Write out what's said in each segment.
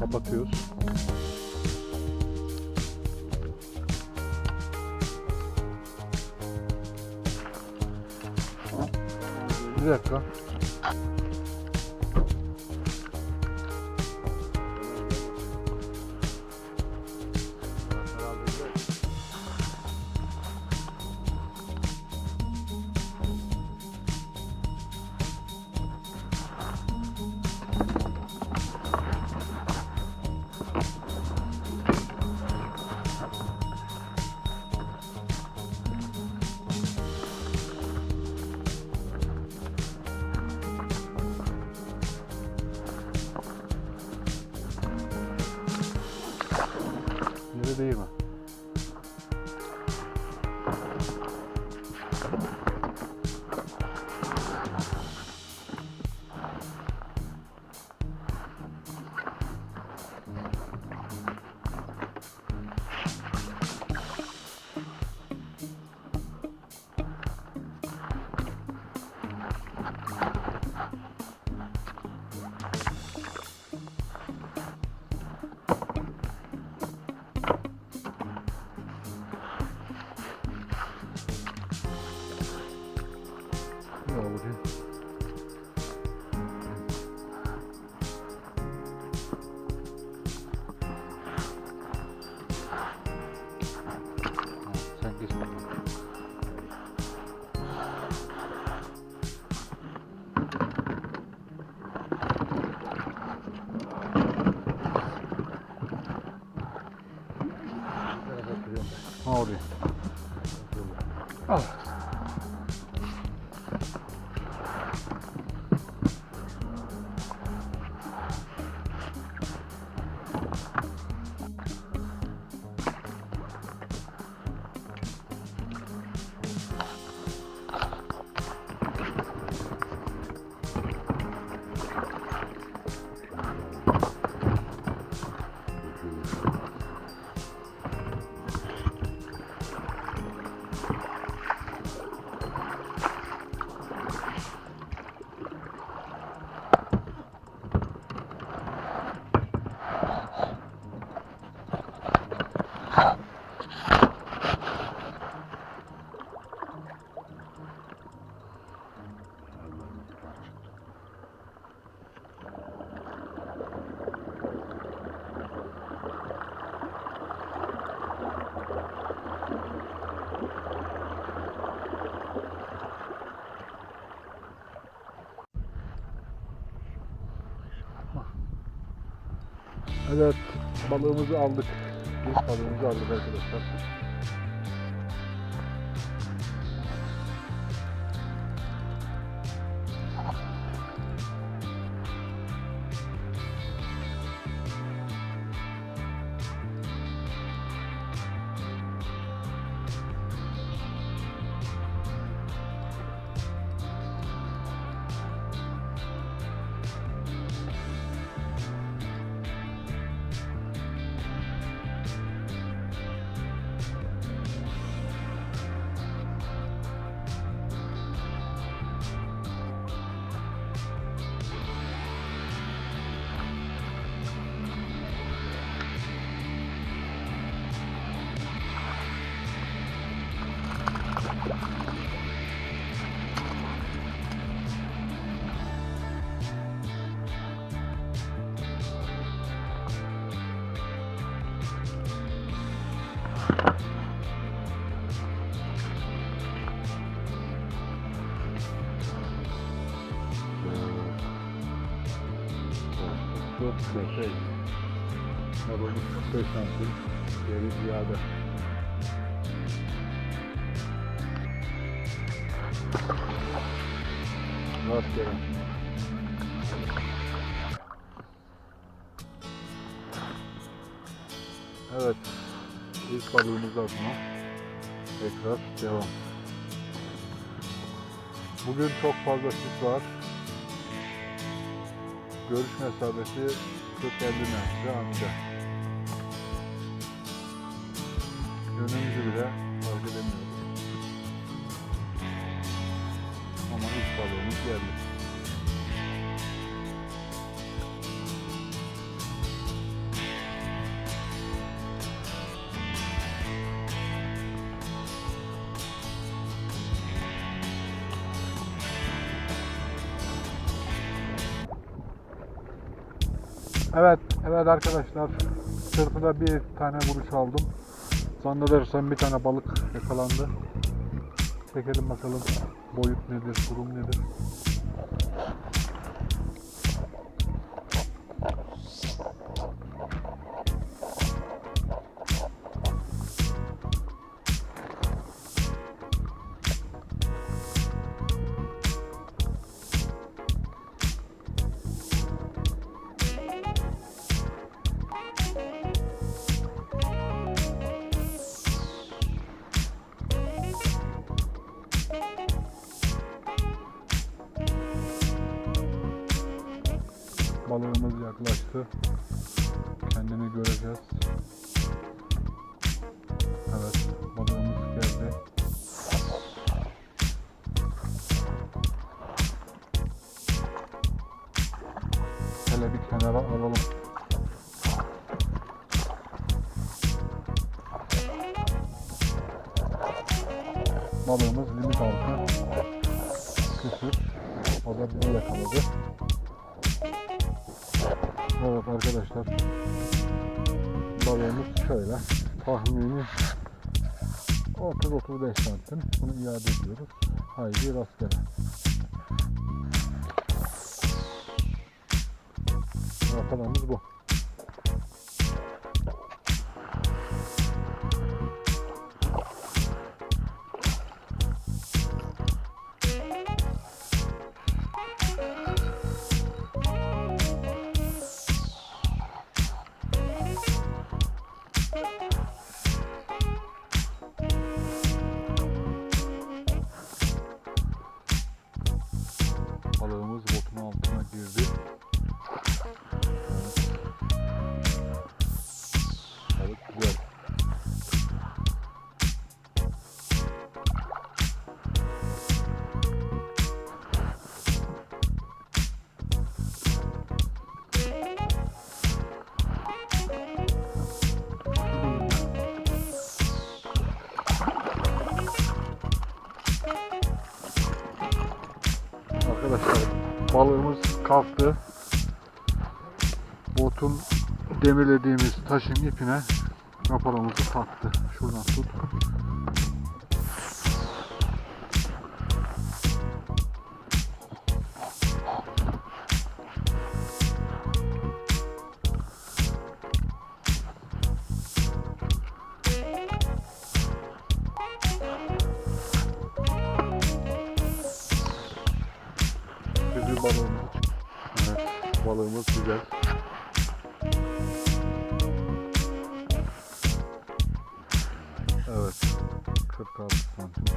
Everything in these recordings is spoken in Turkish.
Kapatıyoruz. Bir dakika. подивимо. 好的。啊。Evet, balığımızı aldık. İlk balığımızı aldık arkadaşlar. Şey. Balığımız 45 santim. Diğeri ziyade. Rastgele. Evet. İlk balığımızdan sonra tekrar devam. Bugün çok fazla sis var. Görüş mesafesi 40-50 metre anca. Yönümüzü bile fark edemiyoruz. Ama ilk balonumuz geldi. Evet, evet arkadaşlar. Sırtına bir tane vuruş aldım. Zannedersem bir tane balık yakalandı. Çekelim bakalım boyut nedir, durum nedir. Balığımız yaklaştı. Kendini göreceğiz. Evet, balığımız geldi. Hele bir kenara alalım. Balığımız limit altı. Küsür. O da bizi yakaladı. Evet arkadaşlar. Balığımız şöyle. Tahmini 30-35 santim. Bunu iade ediyoruz. Haydi rastgele. Yakalamamız bu. Kalktı. Botun demirlediğimiz taşın ipine kapalamızı taktı. Şuradan tut. Güzel. Evet, 46 santim.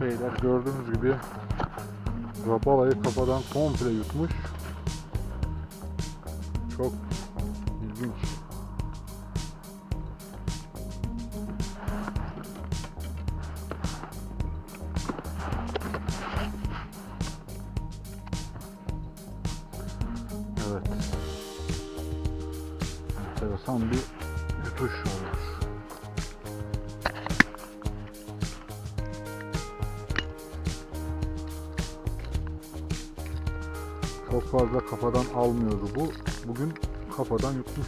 Beyler gördüğünüz gibi rapalayı kafadan komple yutmuş. Çok ilginç. Evet. Enteresan bir yutuş olmuş. Fazla kafadan almıyordu bu. Bugün kafadan yutmuş.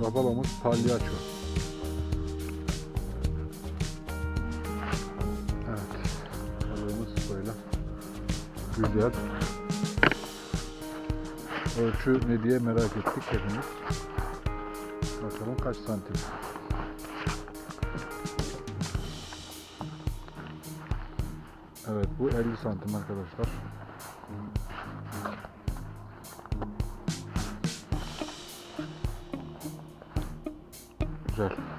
Babalamız palyaço. Güzel. Ölçü ne diye merak ettik hepimiz. Bakalım kaç santim. Evet bu 50 santim arkadaşlar. Güzel.